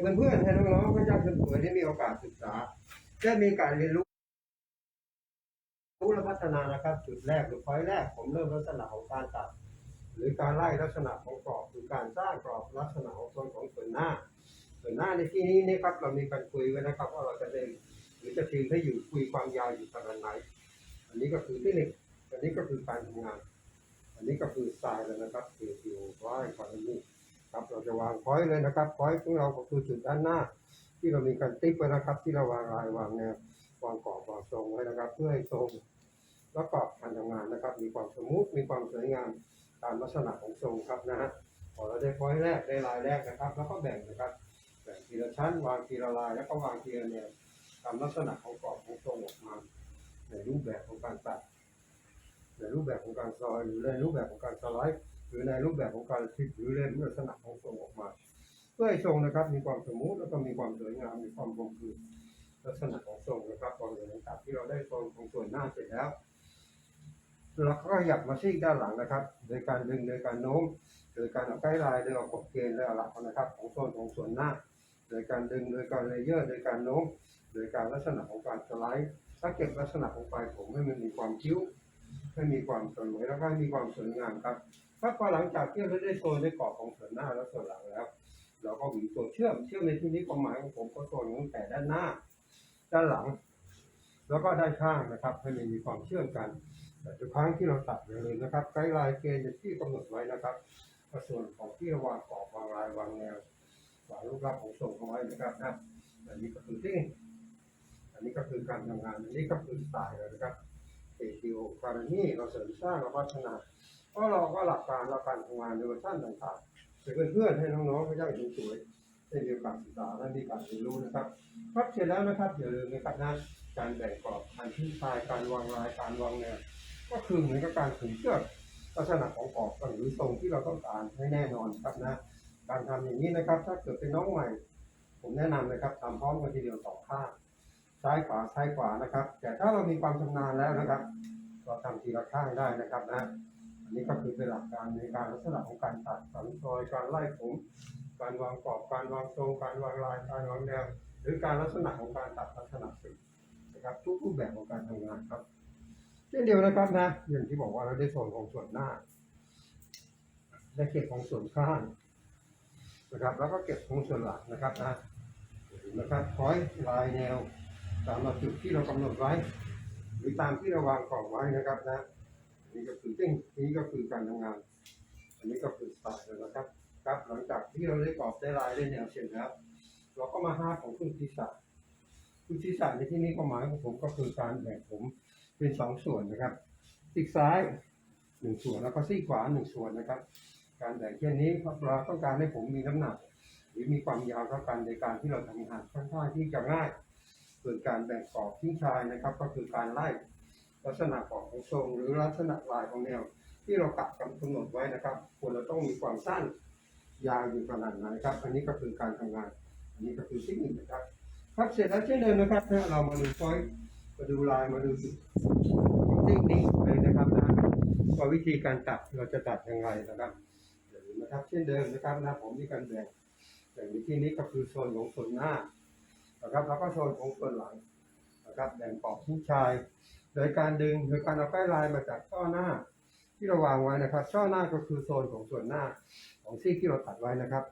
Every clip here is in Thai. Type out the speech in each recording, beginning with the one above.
เพื่อนๆให้น้องๆพระเจ้าคนสวยได้มีโอกาสศึกษาได้มีการเรียนรู้รู้และพัฒนานะครับ จุดแรกหรือพอยแรก ผมเริ่มลักษณะของการตัด หรือการไล่ลักษณะของกรอบคือการสร้างกรอบลักษณะของส่วนของส่วนหน้า ส่วนหน้าในที่นี้นี่ครับเรามีการคุยไว้นะครับว่าเราจะเล่นหรือจะทีมให้อยู่คุยความยาวอยู่ขนาดไหนอันนี้ก็คือที่หนึ่งอันนี้ก็คือการทำงาน อันนี้ก็คือสไตล์แล้วนะครับคือคิวไว้ก่อนนี้ ครับเราจะวางพอยต์เลยนะครับพอยต์ของเราก็คือจุดด้านหน้า ที่เรามีการติ๊กไว้นะครับ ที่เราวางลายวางแนววางกรอบวางทรงไว้นะครับ เพื่อให้ทรงแล้วกรอบการทำงานนะครับ มีความสมูทมีความสวยงามตามลักษณะของทรงครับนะฮะพอเราได้พอยต์แรกได้ลายแรกนะครับ แล้วก็แบ่งนะครับแบ่งทีละชั้นวางทีละลายแล้วก็วางทีละแนวตามลักษณะของกรอบของทรงออกมา ในรูปแบบของการตัดในรูปแบบของการซอยหรือในรูปแบบของการสไลด์ รือในรูปแบบของการคลิปหรือในลักษณะของทรงออกมา เพื่อให้ทรงนะครับมีความสมูทแล้วก็มีความสวยงามมีความคงคืนลักษณะของทรงนะครับพอหลังจากที่เราได้ทรงของส่วนหน้าเสร็จแล้วเราก็ขยับมาซีกด้านหลังนะครับ โดยการดึงโดยการโน้มโดยการเอาใกล้ลายโดยเอากดเกณฑ์และอาหลักนะครับ ของโซนของส่วนหน้า โดยการดึงโดยการเลเยอร์ โดยการโน้มโดยการลักษณะของการสไลด์ถ้าเก็บลักษณะของปลายผมให้มันมีความคิ้วให้มีความสวยแล้วก็มีความสวยงามครับ ถ้าพอหลังจากที่เราได้โซนได้กรอบของส่วนหน้าและส่วนหลังแล้ว เราก็หวีตัวเชื่อมเชื่อมในที่นี้ความหมายของผมก็โซนตั้งแต่ด้านหน้า ด้านหลัง แล้วก็ด้านข้างนะครับให้มันมีความเชื่อมกันแต่ทุกครั้งที่เราตัดเลยนะครับไกด์ไลน์เกณฑ์ที่กำหนดไว้นะครับส่วนของที่ราวางกรอบวางลายวางแนววางรูปลักษณ์ของทรงเอาไว้นะครับนะอันนี้ก็คือที่อันนี้ก็คือการทำงานอันนี้ก็คือสไตล์นะครับเอทิโอการนี่เราเสริมสร้างเราพัฒนา เพราะเราก็หลักการเราการทำงานในเวอร์ชันต่างๆให้เพื่อนให้น้องๆให้ย่างสวยๆได้มีโอกาสศึกษาและมีการเรียนรู้นะครับครับเสร็จแล้วนะครับอย่าลืมนะครับนะการแบ่งกรอบการทิ้งทายการวางลายการวางแนวก็คือเหมือนกับการขึงเชือกลักษณะของกรอบหรือทรงที่เราต้องการให้แน่นอนครับนะการทำอย่างนี้นะครับ ถ้าเกิดเป็นน้องใหม่ ผมแนะนำนะครับทำพร้อมกันทีเดียวสองข้างซ้ายขวาซ้ายขวานะครับ แต่ถ้าเรามีความชำนาญแล้วนะครับ เราทำทีละข้างได้นะครับนะ นี้ก็คือเป็นหลักการในการลักษณะของการตัดสันซอยการไล่ผม การวางกรอบการวางทรง การวางลายการวางแนวหรือการลักษณะของการตัดลักษณะสีนะครับทุกรูปแบบของการทำงานครับเช่นเดียวนะครับนะอย่างที่บอกว่าเราได้ส่วนของส่วนหน้าได้เก็บของส่วนข้างนะครับ แล้วก็เก็บของส่วนหลังนะครับนะนะครับคอยลายแนวตามหลักจุดที่เรากำหนดไว้ หรือตามที่เราวางกรอบไว้นะครับนะ นี่ก็คือติ้งนี้ก็คือการทำงาน อันนี้ก็คือสไตล์นะครับครับ หลังจากที่เราได้กรอบได้ลายได้แนวเสร็จแล้ว เราก็มาห้าของครึ่งศีรษะครึ่งศีรษะในที่นี้ความหมายของผมก็คือการแบ่งผมเป็นสองส่วนนะครับซีกซ้ายหนึ่งส่วนแล้วก็ซีกขวาหนึ่งส่วนนะครับ การแบ่งเช่นนี้เพราะเราต้องการให้ผมมีน้ำหนัก หรือมีความยาวเท่ากันในการที่เราทำงานค่อนข้างที่จะง่ายส่วนการแบ่งกรอบทิ้งชายนะครับ ก็คือการไล่ ลักษณะของของทรง หรือลักษณะลายของแนว ที่เรากะกำหนดไว้นะครับควรเราต้องมีความสั้นยาวอยู่ขนาดไหนครับ อันนี้ก็คือการทำงาน อันนี้ก็คือเทคนิคนะครับ ครับเสร็จแล้วเช่นเดิมนะครับถ้าเรามาดูพอยมาดูลายมาดูจุดเทคนิคเลยนะครับนะว่าวิธีการตัดเราจะตัดยังไงนะครับอย่าลืมนะครับเช่นเดิมนะครับนะผมมีการแบ่งแบ่งวิธีนี้ก็คือโซนของส่วนหน้านะครับแล้วก็โซนของส่วนหลังนะครับแบ่งปอกชิ้นชาย โดยการดึงโดยการเอาใกล้ลายมาจากช่อหน้าที่เราวางไว้นะครับ ช่อหน้าก็คือโซนของส่วนหน้าของซี่ที่เราตัดไว้นะครับ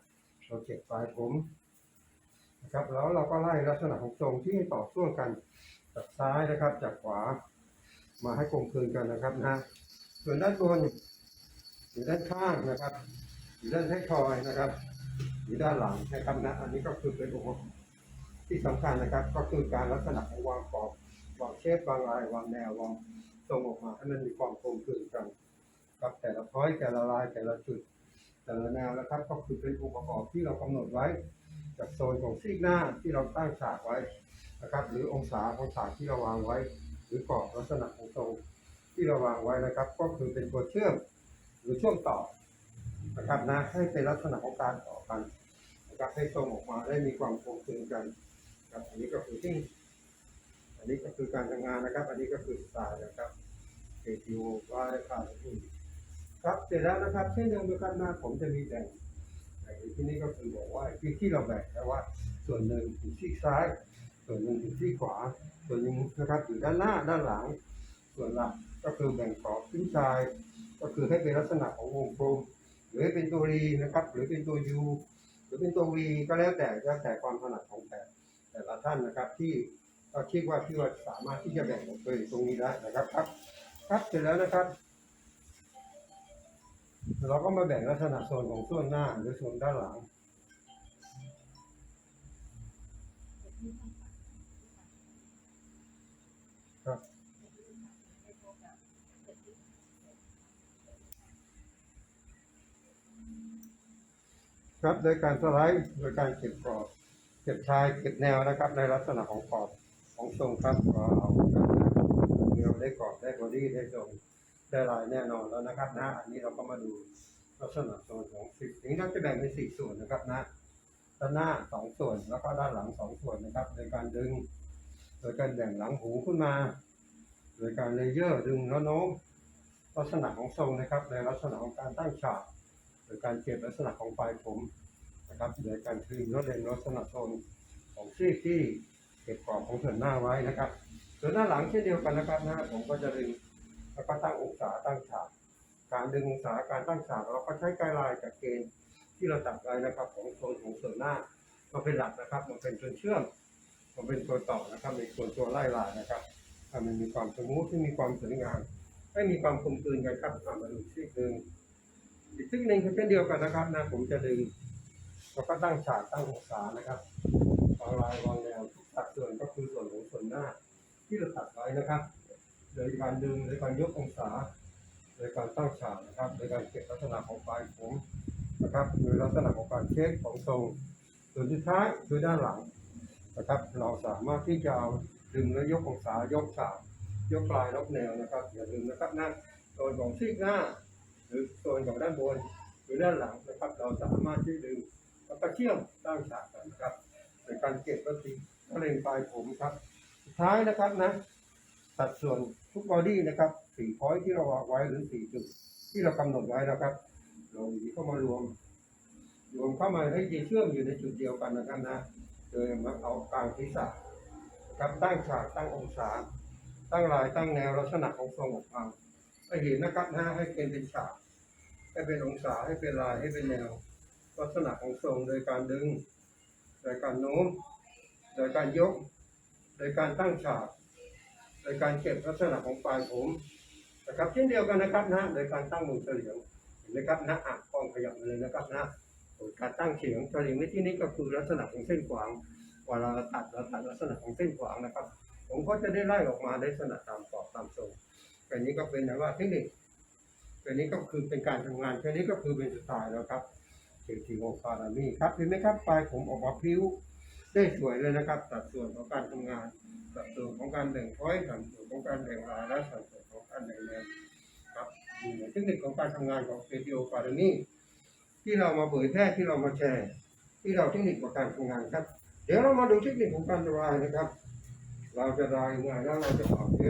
เราเก็บปลายผมนะครับแล้วเราก็ไล่ลักษณะของทรงที่ต่อช่วงกันจากซ้ายนะครับ จากขวามาให้กลมกลืนกันนะครับนะส่วนด้านบนอยู่ด้านข้างนะครับอยู่ด้านท้ายทอยนะครับอยู่ด้านหลังนะครับนะอันนี้ก็คือเป็นองค์ที่สำคัญนะครับ ก็คือการลักษณะของวางกรอบ วางเชฟวางลายวางแนววางทรงออกมาให้มันมีความกลมกลืนกันครับแต่ละพอยแต่ละลายแต่ละจุด แต่ละแนวนะครับก็คือเป็นองค์ประกอบที่เรากำหนดไว้จากโซนของซีกหน้าที่เราตั้งฉากไว้นะครับ หรือองศาของฉากที่เราวางไว้ หรือกรอบลักษณะของทรงที่เราวางไว้นะครับ ก็คือเป็นตัวเชื่อมหรือช่วงต่อนะครับนะให้เป็นลักษณะของการต่อกันนะครับให้ทรงออกมาได้มีความคงถึงกันครับอันนี้ก็คือที่ อันนี้ก็คือการทำงานนะครับ อันนี้ก็คือสไตล์นะครับเอทิวว่าขาดที่ครับเสร็จแล้วนะครับเช่นเดิมนะครับนะผมจะมีแบ่งแต่ที่นี้ก็คือบอกว่าที่ที่เราแบ่งแล้วว่า ส่วนหนึ่งอยู่ที่ซ้าย ส่วนหนึ่งอยู่ที่ขวา ส่วนหนึ่งนะครับอยู่ด้านหน้าด้านหลัง ส่วนหลักก็คือแบ่งกรอบขึ้นชาย ก็คือให้เป็นลักษณะของวงกลมหรือเป็นตัวรีนะครับ หรือเป็นตัวยูหรือเป็นตัววีก็แล้วแต่แล้วแต่ความถนัดของแต่แต่ละท่านนะครับที่ ก็คิดว่าที่ว่าสามารถที่จะแบ่งออกไปตรงนี้ได้นะครับครับ ครับเสร็จแล้วนะครับ เราก็มาแบ่งลักษณะโซนของส่วนหน้าหรือส่วนด้านหลังครับครับโดยการสไลด์โดยการเก็บกรอบเก็บชายเก็บแนวนะครับ ในลักษณะของกรอบ ของทรงครับก็เอาแนวได้กรอบได้บอดี้ได้ทรงได้ลายแน่นอนแล้วนะครับนะอันนี้เราก็มาดูลักษณะโซนของสิบนี้เราจะแบ่งเป็นสี่ส่วนนะครับนะด้านหน้าสองส่วนแล้วก็ด้านหลังสองส่วนนะครับโดยการดึง โดยการแบ่งหลังหูขึ้นมา โดยการเลเยอร์ดึงแล้วโน้มลักษณะของทรงนะครับ ในลักษณะของการตั้งฉากโดยการเก็บลักษณะของปลายผมนะครับโดยการคืนลดเลนลักษณะโซนของซีกที่ เก็บกรอบของส่วนหน้าไว้นะครับ ส่วนหน้าหลังเช่นเดียวกันนะครับหนะผมก็จะดึงแล้วก็ตั้งองศาตั้งฉากการดึงองศาการตั้งฉากเราก็ใช้ไกด์ไลน์จากเกณฑ์ที่เราตัดไว้นะครับ ของโซนของส่วนหน้ามาเป็นหลักนะครับมันเป็นตัวเชื่อมมันเป็นตัวต่อนะครับในส่วนตัวไล่ลายนะครับมันมีความสมูทที่มีความสวยงามให้มีความกลมกลืนกันครับมาดูซีกหนึ่งอีกซึ่งหนึ่งเช่นเดียวกันนะครับนะผมจะดึงแล้วก็ตั้งฉากตั้งองศานะครับวางลายวางแนวทุ สัดส่วนก็คือส่วนของส่วนหน้า ที่เราตัดไว้นะครับ โดยการดึงโดยการยกองศา โดยการตั้งฉากนะครับ โดยการเก็บลักษณะของปลายผมนะครับโดยลักษณะของการเช็คของทรงส่วนที่ท้ายคือด้านหลังนะครับ เราสามารถที่จะเอาดึงและยกองศายกฉากยกปลายยกแนวนะครับอย่าลืมนะครับนะโซนของซีกหน้า หรือโซนของด้านบนหรือด้านหลังนะครับ เราสามารถที่ดึงแล้วก็เชื่อมตั้งฉากกันนะครับโดยการเก็บก็ตีมะเร็งปลายผมครับสุดท้ายนะครับนะสัดส่วนทุกบอดี้นะครับสี่พอยที่เราวางไว้หรือสี่จุดที่เรากำหนดไว้นะครับเราหยิบเข้ามารวม รวมเข้ามาให้เชื่อมอยู่ในจุดเดียวกันนะครับนะโดยมาเอากลางศีรษะครับตั้งฉากตั้งองศา ตั้งลายตั้งแนวลักษณะของทรงออกมาให้เห็นนะครับนะให้เป็นเป็นฉากให้เป็นองศาให้เป็นลายให้เป็นแนว ลักษณะของทรงโดยการดึงโดยการโน้ม โดยการยก โดยการตั้งฉาก โดยการเก็บลักษณะของปลายผมนะครับเช่นเดียวกันนะครับนะโดยการตั้งมุมเฉลียงเห็นไหมครับนะอะกล้องขยับมาเลยนะครับนะโดยการตั้งเฉียงเฉลียงในที่นี้ก็คือลักษณะของเส้นขวางเวลาเราตัดเราตัดลักษณะของเส้นขวางนะครับ ผมก็จะได้ไล่ออกมาได้ลักษณะตามกรอบตามทรงอันนี้ก็เป็นนะว่าเทคนิคอันนี้ก็คือเป็นการทำงานแค่นี้ก็คือเป็นสไตล์แล้วครับเกี่ยวกับโอคารามีครับเห็นไหมครับปลายผมออกมาพิ้ว ได้สวยเลยนะครับ สัดส่วนของการทำงาน สัดส่วนของการแบ่งพอยสัดส่วนของการแบ่งรายและสัดส่วนของการแบ่งแนวครับเทคนิคของการทำงานของเกี่ยวกับโอฟาร์นี่ที่เรามาเผยแพร่ที่เรามาแชร์ที่เราเทคนิคของการทำงานครับ เดี๋ยวเรามาดูเทคนิคของการรายนะครับ เราจะรายยังไงแล้วเราจะออกเท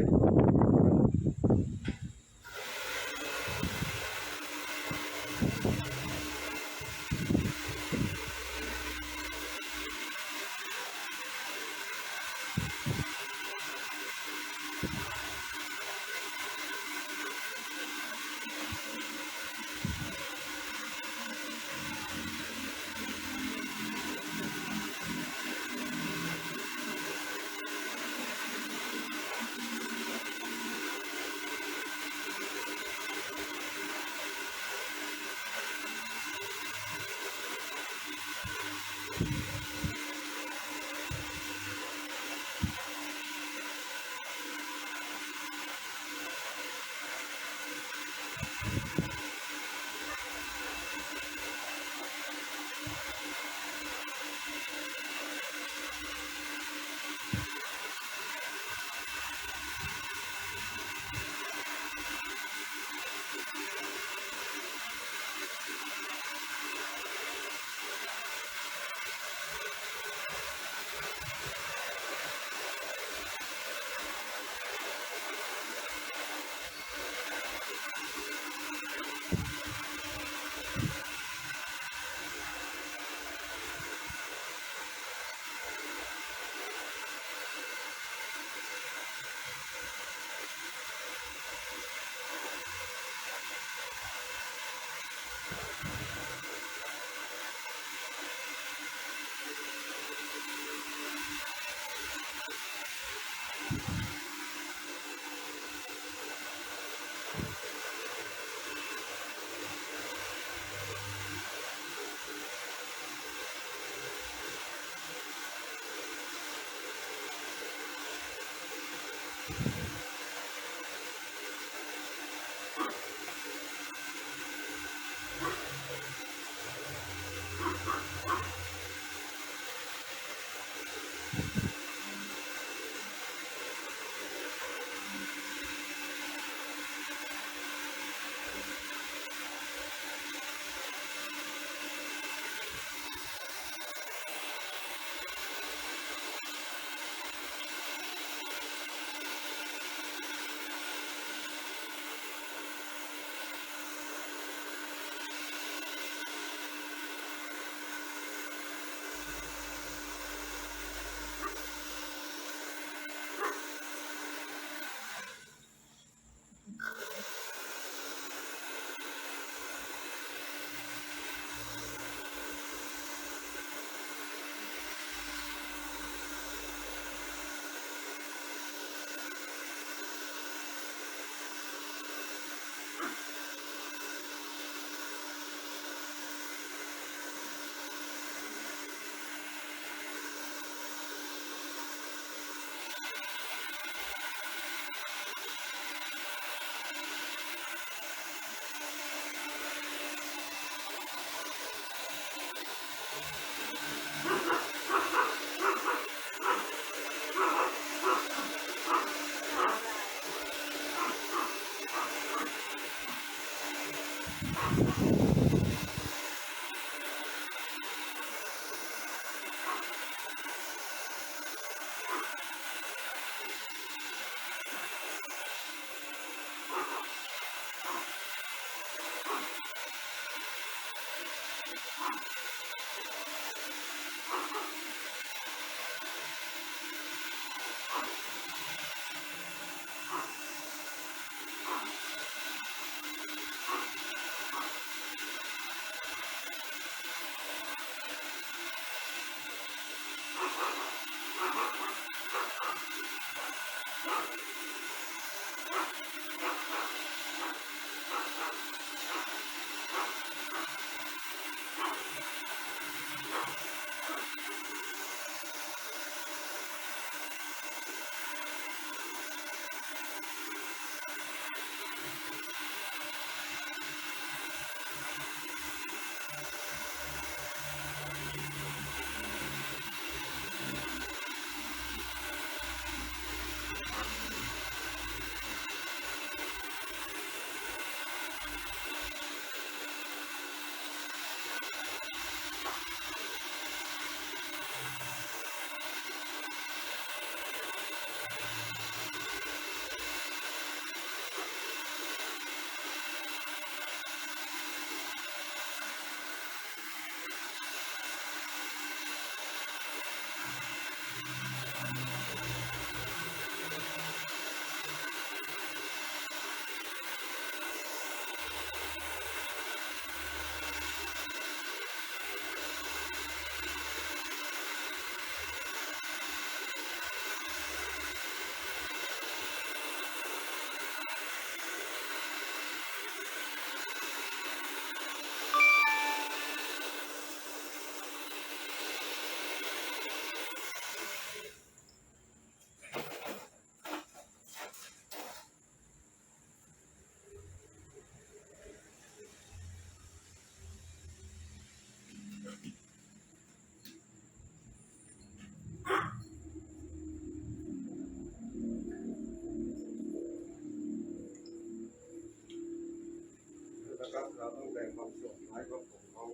ครับเราต้องแบ่งความสุขน้อยของผมของ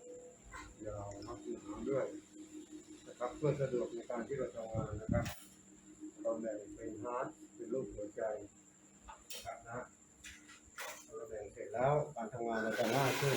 ยาวมักหนาด้วยนะครับเพื่อสะดวกในการที่เราทำงานนะครับ เราแบ่งเป็นฮาร์ดเป็นรูปหัวใจนะครับนะเราแบ่งเสร็จแล้วการทำงานเราจะง่ายขึ้น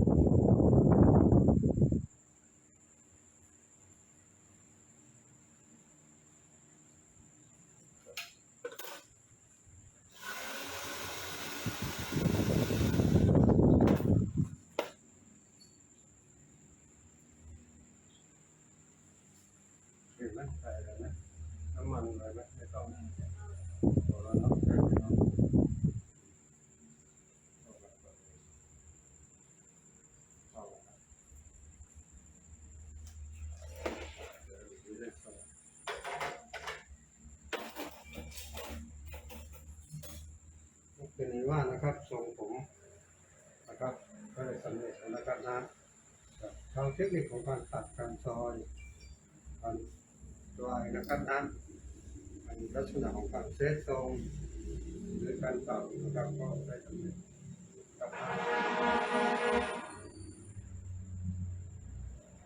็นว่านะครับทรงผมนะครับก็ได้สำเร็จนะครับนะครับทางเทคนิคของการตัดการซอยการดรายนะครับนั้นอันลักษณะของการเซตทรงหรือการเป่านะครับก็ได้สำเร็จครับ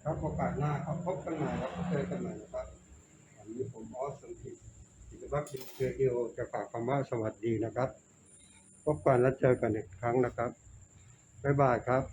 ครับโอกาสหน้าครับพบกันใหม่ครับเจอกันใหม่นะครับวันนี้ผมออสสันติกิจวัตรเรดิโอจะฝากคำว่าสวัสดีนะครับ พบกันและเจอกันอีกครั้งนะครับ บ๊ายบายครับ